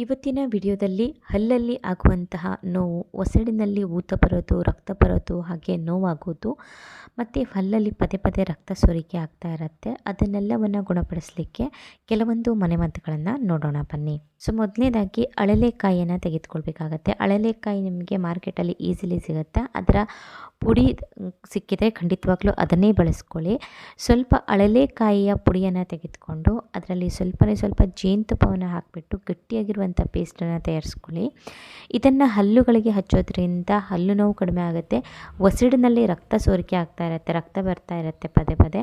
ಇವತ್ತಿನ ವಿಡಿಯೋದಲ್ಲಿ ಹಲ್ಲಲ್ಲಿ ಆಗುವಂತಹ ನೋವು, ಒಸಡಿನಲ್ಲಿ ಊತ ಬರೋದು, ರಕ್ತ ಬರೋದು, ಹಾಗೆ ನೋವಾಗೋದು, ಮತ್ತು ಹಲ್ಲಲ್ಲಿ ಪದೇ ಪದೇ ರಕ್ತ ಸೋರಿಕೆ ಆಗ್ತಾ ಇರುತ್ತೆ. ಅದನ್ನೆಲ್ಲವನ್ನು ಗುಣಪಡಿಸಲಿಕ್ಕೆ ಕೆಲವೊಂದು ಮನೆಮದ್ದುಗಳನ್ನು ನೋಡೋಣ, ಬನ್ನಿ. ಸೊ, ಮೊದಲನೇದಾಗಿ ಅಳಲೆಕಾಯಿಯನ್ನು ತೆಗೆದುಕೊಳ್ಬೇಕಾಗತ್ತೆ. ಅಳಲೆಕಾಯಿ ನಿಮಗೆ ಮಾರ್ಕೆಟಲ್ಲಿ ಈಸಿಲಿ ಸಿಗುತ್ತೆ? ಅದರ ಪುಡಿ ಸಿಕ್ಕಿದರೆ ಖಂಡಿತವಾಗ್ಲೂ ಅದನ್ನೇ ಬಳಸ್ಕೊಳ್ಳಿ. ಸ್ವಲ್ಪ ಅಳಲೆಕಾಯಿಯ ಪುಡಿಯನ್ನು ತೆಗೆದುಕೊಂಡು, ಅದರಲ್ಲಿ ಸ್ವಲ್ಪನೇ ಸ್ವಲ್ಪ ಜೇನುತುಪ್ಪವನ್ನು ಹಾಕಿಬಿಟ್ಟು ಗಟ್ಟಿಯಾಗಿರುವಂಥ ಪೇಸ್ಟನ್ನು ತಯಾರಿಸ್ಕೊಳ್ಳಿ. ಇದನ್ನು ಹಲ್ಲುಗಳಿಗೆ ಹಚ್ಚೋದ್ರಿಂದ ಹಲ್ಲು ನೋವು ಕಡಿಮೆ ಆಗುತ್ತೆ. ಒಸಿಡಿನಲ್ಲಿ ರಕ್ತ ಸೋರಿಕೆ ಆಗ್ತಾ ಇರುತ್ತೆ, ರಕ್ತ ಬರ್ತಾ ಇರುತ್ತೆ ಪದೇ ಪದೇ.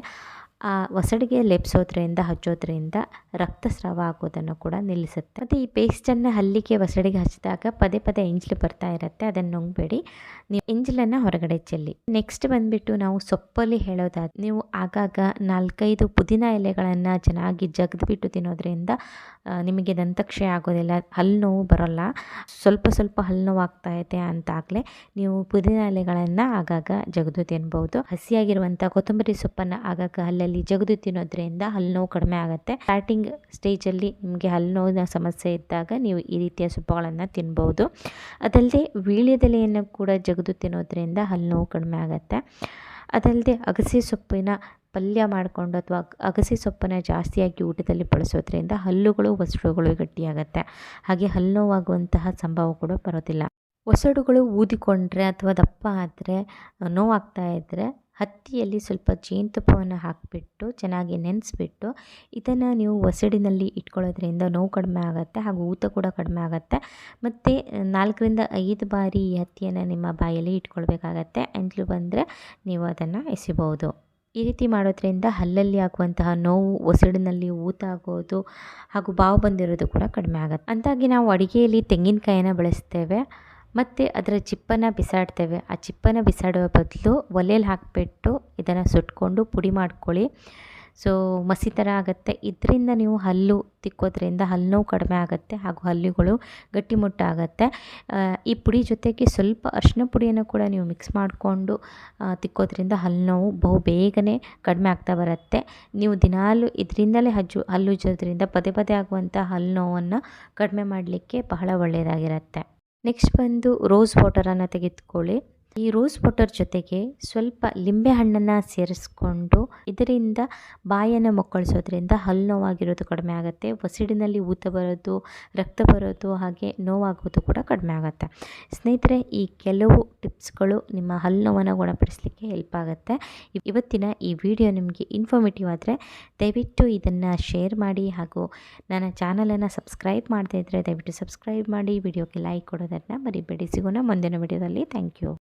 ಆ ಒಸಡಿಗೆ ಲೆಪ್ಸೋದ್ರಿಂದ, ಹಚ್ಚೋದ್ರಿಂದ ರಕ್ತಸ್ರಾವ ಆಗೋದನ್ನು ಕೂಡ ನಿಲ್ಲಿಸುತ್ತೆ. ಮತ್ತು ಈ ಪೇಸ್ಟನ್ನು ಹಲ್ಲಿಗೆ ಒಸಡಿಗೆ ಹಚ್ಚಿದಾಗ ಪದೇ ಪದೇ ಎಂಜಲು ಬರ್ತಾ ಇರುತ್ತೆ, ಅದನ್ನು ನುಂಗಬೇಡಿ. ನೀವು ಎಂಜಲನ್ನು ಹೊರಗಡೆ ಚೆಲ್ಲಿ. ನೆಕ್ಸ್ಟ್ ಬಂದುಬಿಟ್ಟು ನಾವು ಸೊಪ್ಪಲ್ಲಿ ಹೇಳೋದಾದ, ನೀವು ಆಗಾಗ ನಾಲ್ಕೈದು ಪುದೀನ ಎಲೆಗಳನ್ನು ಚೆನ್ನಾಗಿ ಜಗದ್ಬಿಟ್ಟು ತಿನ್ನೋದ್ರಿಂದ ನಿಮಗೆ ದಂತಕ್ಷಯ ಆಗೋದಿಲ್ಲ ಹಲ್ಲು ನೋವು ಬರೋಲ್ಲ. ಸ್ವಲ್ಪ ಸ್ವಲ್ಪ ಹಲ್ಲು ನೋವು ಆಗ್ತಾ ಇದೆ ಅಂತಾಗಲೇ ನೀವು ಪುದೀನ ಎಲೆಗಳನ್ನು ಆಗಾಗ ಜಗದು ತಿನ್ಬೋದು. ಹಸಿಯಾಗಿರುವಂಥ ಕೊತ್ತಂಬರಿ ಸೊಪ್ಪನ್ನು ಆಗಾಗ ಹಲ್ಲಲ್ಲಿ ಜಗದು ತಿನ್ನೋದ್ರಿಂದ ಹಲ್ಲು ನೋವು ಕಡಿಮೆ ಆಗುತ್ತೆ. ಸ್ಟಾರ್ಟಿಂಗ್ ಸ್ಟೇಜಲ್ಲಿ ನಿಮಗೆ ಹಲ್ಲು ನೋವಿನ ಸಮಸ್ಯೆ ಇದ್ದಾಗ ನೀವು ಈ ರೀತಿಯ ಸೊಪ್ಪುಗಳನ್ನು ತಿನ್ಬೋದು. ಅದಲ್ಲದೆ ವೀಳ್ಯದೆಲೆಯನ್ನು ಕೂಡ ಜಗದು ತಿನ್ನೋದ್ರಿಂದ ಹಲ್ಲು ನೋವು ಕಡಿಮೆ ಆಗುತ್ತೆ. ಅದಲ್ಲದೆ ಅಗಸೆ ಸೊಪ್ಪಿನ ಪಲ್ಯ ಮಾಡಿಕೊಂಡು ಅಥವಾ ಅಗಸೆ ಸೊಪ್ಪನ್ನು ಜಾಸ್ತಿಯಾಗಿ ಊಟದಲ್ಲಿ ಬಳಸೋದ್ರಿಂದ ಹಲ್ಲುಗಳು, ಒಸಡುಗಳು ಗಟ್ಟಿಯಾಗುತ್ತೆ. ಹಾಗೆ ಹಲ್ಲು ನೋವಾಗುವಂತಹ ಸಂಭವ ಕೂಡ ಬರೋದಿಲ್ಲ. ಒಸಡುಗಳು ಊದಿಕೊಂಡ್ರೆ ಅಥವಾ ದಪ್ಪ ಆದರೆ, ನೋವಾಗ್ತಾ ಇದ್ದರೆ ಹತ್ತಿಯಲ್ಲಿ ಸ್ವಲ್ಪ ಜೇನುತುಪ್ಪವನ್ನು ಹಾಕಿಬಿಟ್ಟು, ಚೆನ್ನಾಗಿ ನೆನೆಸ್ಬಿಟ್ಟು, ಇದನ್ನು ನೀವು ಒಸಡಿನಲ್ಲಿ ಇಟ್ಕೊಳ್ಳೋದ್ರಿಂದ ನೋವು ಕಡಿಮೆ ಆಗುತ್ತೆ ಹಾಗೂ ಊತ ಕೂಡ ಕಡಿಮೆ ಆಗುತ್ತೆ. ಮತ್ತು ನಾಲ್ಕರಿಂದ ಐದು ಬಾರಿ ಈ ಹತ್ತಿಯನ್ನು ನಿಮ್ಮ ಬಾಯಲ್ಲಿ ಇಟ್ಕೊಳ್ಬೇಕಾಗತ್ತೆ. ಎಂಟ್ಲು ಬಂದರೆ ನೀವು ಅದನ್ನು ಎಸಿಬೋದು ಈ ರೀತಿ ಮಾಡೋದ್ರಿಂದ ಹಲ್ಲಲ್ಲಿ ಆಗುವಂತಹ ನೋವು, ಒಸಡಿನಲ್ಲಿ ಊತ ಆಗೋದು ಹಾಗೂ ಬಾವು ಬಂದಿರೋದು ಕೂಡ ಕಡಿಮೆ ಆಗುತ್ತೆ. ಅಂತಾಗಿ ನಾವು ಅಡುಗೆಯಲ್ಲಿ ತೆಂಗಿನಕಾಯನ್ನು ಬಳಸ್ತೇವೆ. ಮತ್ತು ಅದರ ಚಿಪ್ಪನ್ನು ಬಿಸಾಡ್ತೇವೆ. ಆ ಚಿಪ್ಪನ್ನು ಬಿಸಾಡುವ ಬದಲು ಒಲೆಯಲ್ಲಿ ಹಾಕಿಬಿಟ್ಟು ಇದನ್ನು ಸುಟ್ಕೊಂಡು ಪುಡಿ ಮಾಡ್ಕೊಳ್ಳಿ. ಸೊ ಮಸಿ ಥರ ಆಗುತ್ತೆ. ಇದರಿಂದ ನೀವು ಹಲ್ಲು ತಿಕ್ಕೋದ್ರಿಂದ ಹಲ್ಲು ನೋವು ಕಡಿಮೆ ಆಗುತ್ತೆ ಹಾಗೂ ಹಲ್ಲುಗಳು ಗಟ್ಟಿಮುಟ್ಟಾಗುತ್ತೆ ಈ ಪುಡಿ ಜೊತೆಗೆ ಸ್ವಲ್ಪ ಅರಿಶಿನ ಪುಡಿಯನ್ನು ಕೂಡ ನೀವು ಮಿಕ್ಸ್ ಮಾಡಿಕೊಂಡು ತಿಕ್ಕೋದ್ರಿಂದ ಹಲ್ಲು ನೋವು ಬಹು ಬೇಗನೆ ಕಡಿಮೆ ಆಗ್ತಾ ಬರುತ್ತೆ. ನೀವು ದಿನಾಲು ಇದರಿಂದಲೇ ಹಜ್ಜು ಹಲ್ಲು ಉಜ್ಜೋದ್ರಿಂದ ಪದೇ ಪದೇ ಆಗುವಂಥ ಹಲ್ಲು ನೋವನ್ನು ಕಡಿಮೆ ಮಾಡಲಿಕ್ಕೆ ಬಹಳ ಒಳ್ಳೆಯದಾಗಿರುತ್ತೆ. ನೆಕ್ಸ್ಟ್ ಬಂದು ರೋಸ್ ವಾಟರನ್ನು ತೆಗೆದುಕೊಳ್ಳಿ. ಈ ರೋಸ್ ವಾಟರ್ ಜೊತೆಗೆ ಸ್ವಲ್ಪ ಲಿಂಬೆ ಹಣ್ಣನ್ನು ಸೇರಿಸ್ಕೊಂಡು ಇದರಿಂದ ಬಾಯನ್ನು ಮೊಕ್ಕಳಿಸೋದ್ರಿಂದ ಹಲ್ಲು ನೋವಾಗಿರೋದು ಕಡಿಮೆ ಆಗುತ್ತೆ, ಒಸಿಡಿನಲ್ಲಿ ಊತ ಬರೋದು, ರಕ್ತ ಬರೋದು ಹಾಗೆ ನೋವಾಗೋದು ಕೂಡ ಕಡಿಮೆ ಆಗುತ್ತೆ. ಸ್ನೇಹಿತರೆ, ಈ ಕೆಲವು ಟಿಪ್ಸ್ಗಳು ನಿಮ್ಮ ಹಲ್ಲು ನೋವನ್ನು ಗುಣಪಡಿಸಲಿಕ್ಕೆ ಹೆಲ್ಪ್ ಆಗುತ್ತೆ. ಇವತ್ತಿನ ಈ ವಿಡಿಯೋ ನಿಮಗೆ ಇನ್ಫಾರ್ಮೇಟಿವ್ ಆದರೆ ದಯವಿಟ್ಟು ಇದನ್ನು ಶೇರ್ ಮಾಡಿ ಹಾಗೂ ನನ್ನ ಚಾನಲನ್ನು ಸಬ್ಸ್ಕ್ರೈಬ್ ಮಾಡದೇ ಇದ್ದರೆ ದಯವಿಟ್ಟು ಸಬ್ಸ್ಕ್ರೈಬ್ ಮಾಡಿ, ವಿಡಿಯೋಗೆ ಲೈಕ್ ಕೊಡೋದನ್ನು ಮರಿಬೇಡಿ. ಸಿಗೋಣ ಮುಂದಿನ ವಿಡಿಯೋದಲ್ಲಿ. Thank you.